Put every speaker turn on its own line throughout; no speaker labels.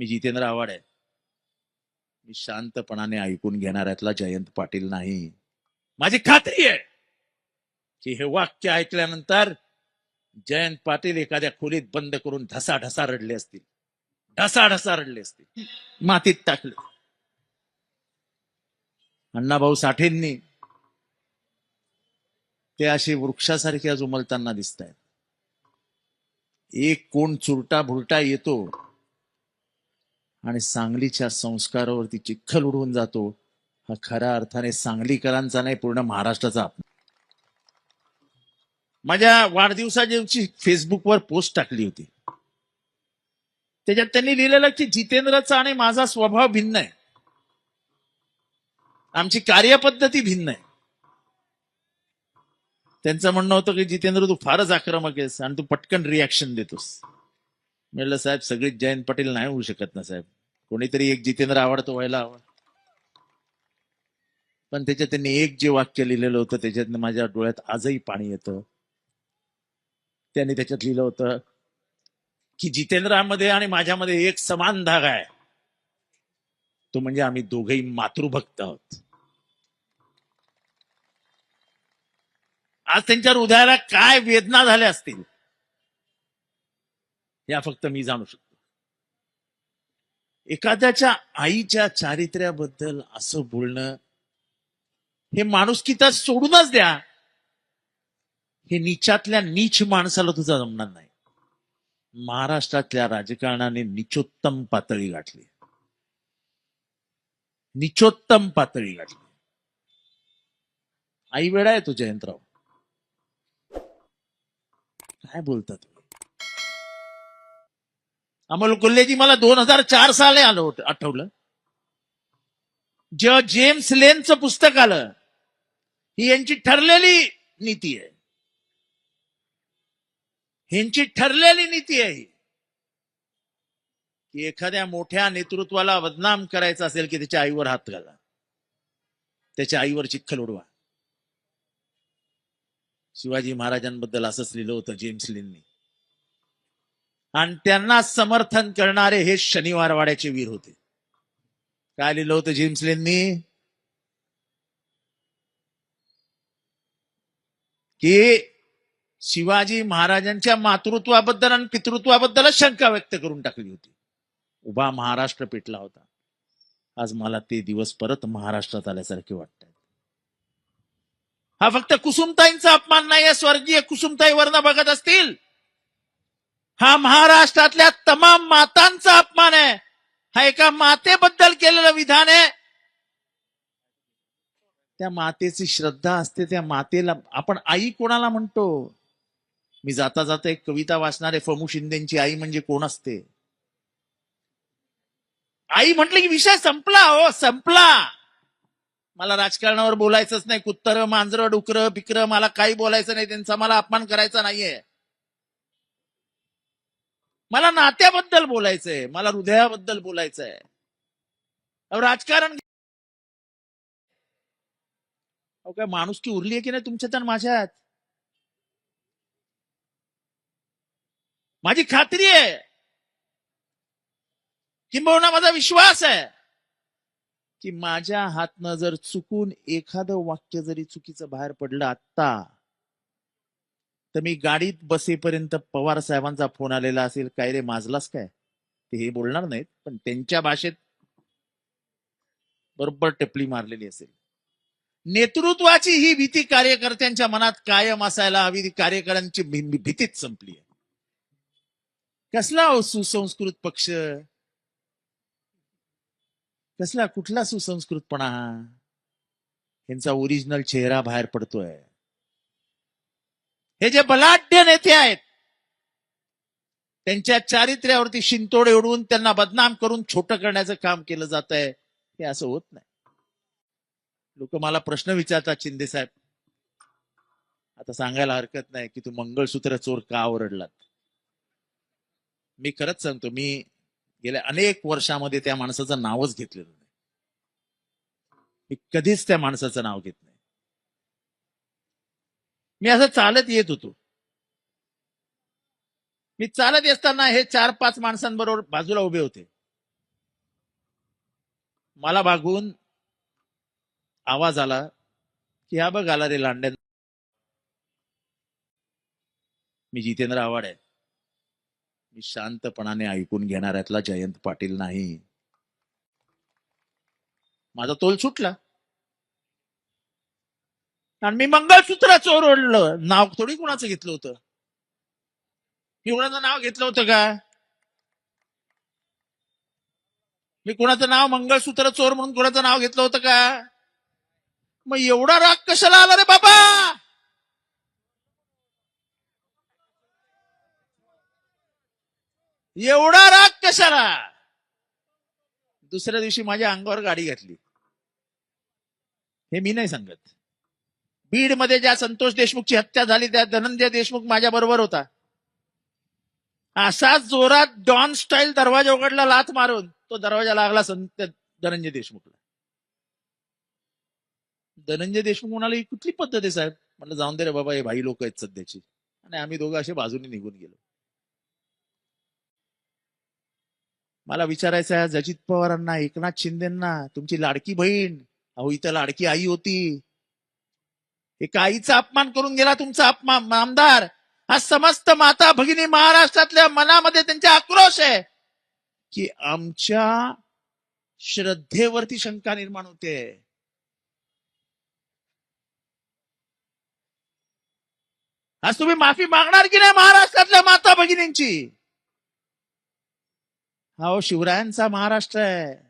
मी जितेंद्र आव्हाड आहे. मी शांतपणाने ऐकून घेणाऱ्यातला जयंत पाटील नाही. माझी खात्री आहे की हे वाक्य ऐकल्यानंतर जयंत पाटील एखाद्या खोलीत बंद करून ढसा ढसा रडले असतील. ढसा ढसा रडले असतील. मातीत टाकले. अण्णाभाऊ साठेंनी ते असे वृक्षासारखे आज उमलताना दिसत आहेत एक कोण चुरटा भुरटा येतो आणि सांगलीच्या संस्कारावरती चिखल उडवून जातो. हा खऱ्या अर्थाने सांगलीकरांचा नाही पूर्ण महाराष्ट्राचा. माझ्या वाढदिवसाच्या दिवशी फेसबुकवर पोस्ट टाकली होती. त्याच्यात त्यांनी लिहिलेलं की जितेंद्रचा आणि माझा स्वभाव भिन्न आहे. आमची कार्यपद्धती भिन्न आहे. त्यांचं म्हणणं होतं की जितेंद्र तू फारच आक्रमक आहेस आणि तू पटकन रिॲक्शन देतोस. म्हटलं साहेब सगळीच जयंत पाटील नाही होऊ शकत ना साहेब. कोणीतरी एक जितेंद्र आवडतो व्हायला हवं. पण त्याच्यात त्यांनी एक जे वाक्य लिहिलेलं होतं त्याच्यात माझ्या डोळ्यात आजही पाणी येतं. त्यांनी त्याच्यात लिहिलं होतं की जितेंद्रामध्ये आणि माझ्यामध्ये एक समान धागा आहे. तो म्हणजे आम्ही दोघेही मातृभक्त आहोत. आज त्यांच्या हृदयाला काय वेदना झाल्या असतील या फक्त मी जाणू शकतो. एखाद्याच्या आईच्या चारित्र्याबद्दल असं बोलणं हे माणुसकीता सोडूनच द्या. हे नीचातल्या नीच माणसाला तुझा जमणार नाही. महाराष्ट्रातल्या राजकारणाने निचोत्तम पातळी गाठली. निचोत्तम पातळी गाठली. आई वेळा आहे तो जयंतराव. काय बोलता तुम्ही अमोल कोल्हेजी मला दोन हजार चार साली आलं होतं आठवलं. जेव्हा जेम्स लेनचं पुस्तक आलं. ही यांची ठरलेली नीती आहे. ह्यांची ठरलेली नीती आहे ही. की एखाद्या मोठ्या नेतृत्वाला बदनाम करायचं असेल की त्याच्या आईवर हात घाला. त्याच्या आईवर चिखल उडवा. शिवाजी महाराजांबद्दल असंच लिहिलं होतं जेम्स लिननी. आणि त्यांना समर्थन करणारे हे शनिवार वाड्याचे वीर होते. काय लिहिलं होतं जिम्सलेंनी? की शिवाजी महाराजांच्या मातृत्वाबद्दल आणि पितृत्वाबद्दलच शंका व्यक्त करून टाकली होती. उभा महाराष्ट्र पेटला होता. आज मला ते दिवस परत महाराष्ट्रात आल्यासारखे वाटत हा फक्त कुसुमताईंचा अपमान नाही स्वर्गीय कुसुमताई वर्ण बघत असतील. हा महाराष्ट्रातल्या तमाम मातांचा अपमान आहे. हा एका मातेबद्दल केलेलं विधान आहे. त्या मातेची श्रद्धा असते त्या मातेला आपण आई कोणाला म्हणतो? मी जाता जाता एक कविता वाचणारे फमू शिंदेची आई म्हणजे कोण असते? आई म्हटलं की विषय संपला हो संपला. मला राजकारणावर बोलायचंच नाही कुत्तर मांजर डुकर बिकर मला काही बोलायचं नाही त्यांचा मला अपमान करायचा नाहीये. मला नात्याबद्दल बोलायचंय मला हृदयाबद्दल बोलायचंय. अहो, राजकारण अहो काय माणूस की उरली आहे की नाही तुमच्यात आणि माझ्यात? माझी खात्री आहे. किंबहुना माझा विश्वास आहे. की माझ्या हातनं जर चुकून एखादं वाक्य जरी चुकीचं बाहेर पडलं आत्ता तर मी गाडीत बसेपर्यंत पवार साहेबांचा फोन आलेला असेल काय रे माजलास काय? ते हे बोलणार नाहीत पण त्यांच्या भाषेत बरोबर टिपली मारलेली असेल. नेतृत्वाची ही भीती कार्यकर्त्यांच्या मनात कायम असायला हवी ती कार्यकर्त्यांची भीतीच संपली आहे. कसला सुसंस्कृत पक्ष? कसला कुठला सुसंस्कृतपणा? हा यांचा ओरिजिनल चेहरा बाहेर पडतोय. हे जे बलाढ्य नेते आहेत त्यांच्या चारित्र्यावरती शिंतोड उडवून त्यांना बदनाम करून छोटं करण्याचं काम केलं जात आहे हे असं होत नाही. लोक मला प्रश्न विचारतात शिंदे साहेब. आता सांगायला हरकत नाही की तू मंगळसूत्र चोर का आवरडलात मी खरंच सांगतो मी गेल्या अनेक वर्षामध्ये त्या माणसाचं नावच घेतलेलं नाही. मी कधीच त्या माणसाचं नाव घेत नाही. मी असं चालत येत होतो. मी चालत असताना हे चार पाच माणसांबरोबर बाजूला उभे होते. मला बागून आवाज आला की हा बघ आला रे लांड्या. मी जितेंद्र आव्हाड आहे. मी शांतपणाने ऐकून घेणाऱ्यातला जयंत पाटील नाही. माझा तोल सुटला. आणि मी मंगळसूत्र चोरडलं नाव थोडी कुणाचं घेतलं होतं? मी कुणाचं नाव घेतलं होतं का? मी कुणाचं नाव मंगळसूत्र चोर म्हणून कुणाचं नाव घेतलं होतं का? मग एवढा राग कशाला आला रे बाबा? एवढा राग कशाला? दुसऱ्या दिवशी माझ्या अंगावर गाडी घातली. हे मी नाही सांगत. बीडमध्ये ज्या संतोष देशमुखची हत्या झाली त्या धनंजय देशमुख माझ्या बरोबर होता. असा जोरात डॉन स्टाईल दरवाजा उघडला लाथ मारून. तो दरवाजा लागला संत धनंजय देशमुखला. धनंजय देशमुख म्हणाले ही कुठली पद्धत आहे साहेब? म्हणलं जाऊन दे रे बाबा हे भाई लोक आहेत सध्याची. आणि आम्ही दोघं असे बाजूने निघून गेलो. मला विचारायचं आहे अजित पवारांना एकनाथ शिंदेना तुमची लाडकी बहीण अहो इथं लाडकी आई होती. एका आईचा अपमान करून गेला तुमचा अपमान आमदार. हा समस्त माता भगिनी महाराष्ट्रातल्या मनामध्ये त्यांचा आक्रोश आहे की आमच्या श्रद्धेवरती शंका निर्माण होते. आज तुम्ही माफी मागणार की नाही महाराष्ट्रातल्या माता भगिनींची? हा हो शिवरायांचा महाराष्ट्र आहे.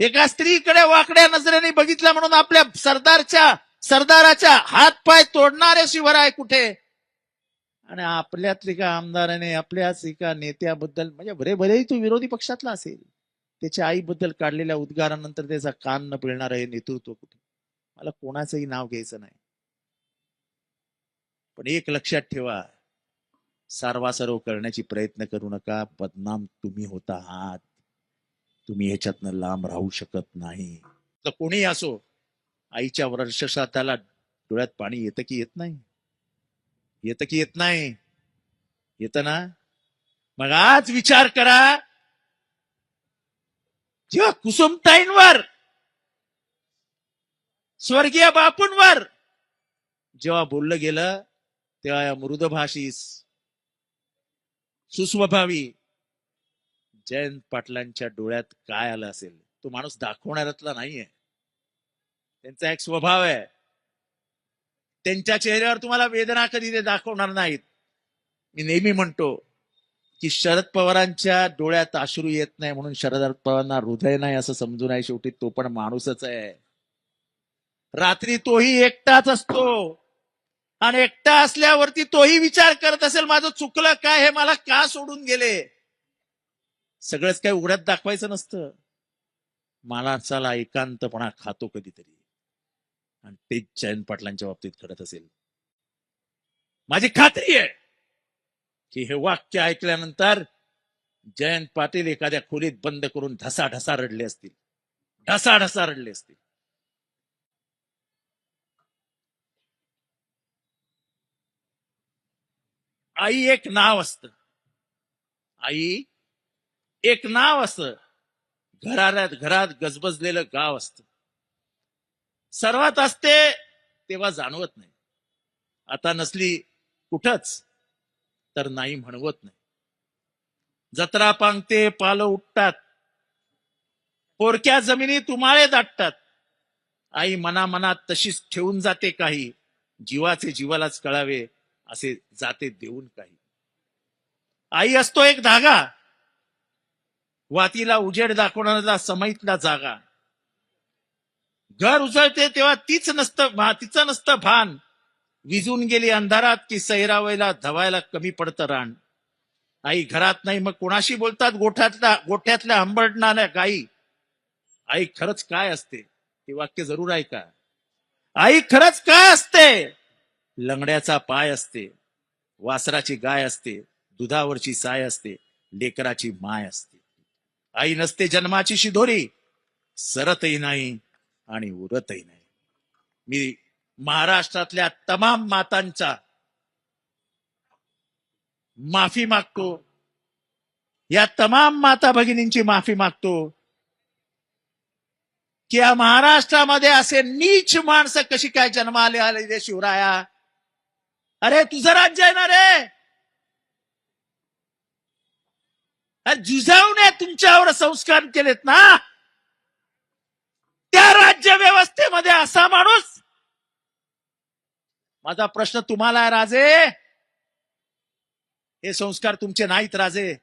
एका स्त्रीकडे वाकड्या नजरेने बघितलं म्हणून आपल्या सरदारच्या सरदाराच्या हात पाय तोडणारे शिवराय कुठे? आणि आपल्यात एका आमदाराने आपल्याच एका नेत्याबद्दल म्हणजे बरे बरेही तो विरोधी पक्षातला असेल त्याच्या आईबद्दल काढलेल्या उद्गारानंतर त्याचा कान न पिळणार हे नेतृत्व कुठे? मला कोणाचंही नाव घ्यायचं नाही. पण एक लक्षात ठेवा सारवासर्व करण्याची प्रयत्न करू नका बदनाम तुम्ही होता आहात. तुम्ही ह्याच्यातनं लांब राहू शकत नाही. तर कोणी असो आईच्या वर्षश्राद्धाला डोळ्यात पाणी येतं की येत नाही? येतं की येत नाही? येतं ना? मग आज विचार करा. जेव्हा कुसुमताईंवर स्वर्गीय बापूंवर जेव्हा बोललं गेलं तेव्हा या मृदभाषीस सुस्वभावी जयंत पाटलांच्या डोळ्यात काय आलं असेल? तो माणूस दाखवणाऱ्यातला नाहीये. त्यांचा एक स्वभाव आहे. त्यांच्या चेहऱ्यावर तुम्हाला वेदना कधी ते दाखवणार नाहीत. मी नेहमी म्हणतो की शरद पवारांच्या डोळ्यात अश्रू येत नाही म्हणून शरद पवारांना हृदय नाही असं समजून आहे शेवटी तो पण माणूसच आहे. रात्री तोही एकटाच असतो. आणि एकटा असल्यावरती तोही विचार करत असेल माझं चुकलं काय हे मला का सोडून गेले? सगळंच काही उघड्यात दाखवायचं नसतं. माणसाला एकांतपणा खातो कधीतरी. आणि तेच जयंत पाटलांच्या बाबतीत घडत असेल. माझी खात्री आहे की हे वाक्य ऐकल्यानंतर जयंत पाटील एखाद्या खोलीत बंद करून ढसा ढसा रडले असतील. ढसा ढसा रडले असतील. आई एक नाव असत. आई एक नाव असत. घरात घरात गजबजलेलं गाव असत. सर्वात असते तेव्हा जाणवत नाही. आता नसली कुठच तर नाही म्हणवत नाही. जत्रा पांगते पाल उठतात. पोरक्या जमिनी तुम्हाळे दाटतात. आई मना मनात तशीच ठेवून जाते काही. जीवाचे जीवालाच कळावे असे जाते देऊन काही. आई असतो एक धागा. वातीला उजेड दाखवणारा समईतला जागा. घर उजळते तेव्हा तीच नसतं तिचं नसतं भान. विजून गेली अंधारात की सैरावयला धवायला कमी पडतं रान. आई घरात नाही मग कोणाशी बोलतात? गोठ्यातल्या गोठ्यातल्या हंबडणाऱ्या गाई. आई खरंच काय असते? ते वाक्य जरूर ऐका. आई खरंच काय असते? लंगड्याचा पाय असते. वासराची गाय असते. दुधावरची साय असते. लेकराची माय असते. आई नसते जन्माची शिधोरी सरतही नाही आणि उरतही नाही. मी महाराष्ट्रातल्या तमाम मातांचा माफी मागतो. या तमाम माता भगिनींची माफी मागतो. की या महाराष्ट्रामध्ये असे नीच माणसं कशी काय जन्माले आले शिवराया? अरे तुझं राज्य आहे ना रे अरे जिजाऊने तुमच्यावर संस्कार केलेत ना? त्या राज्य व्यवस्थेमध्ये असा माणूस? माझा प्रश्न तुम्हाला आहे राजे. हे संस्कार तुमचे नाहीत राजे.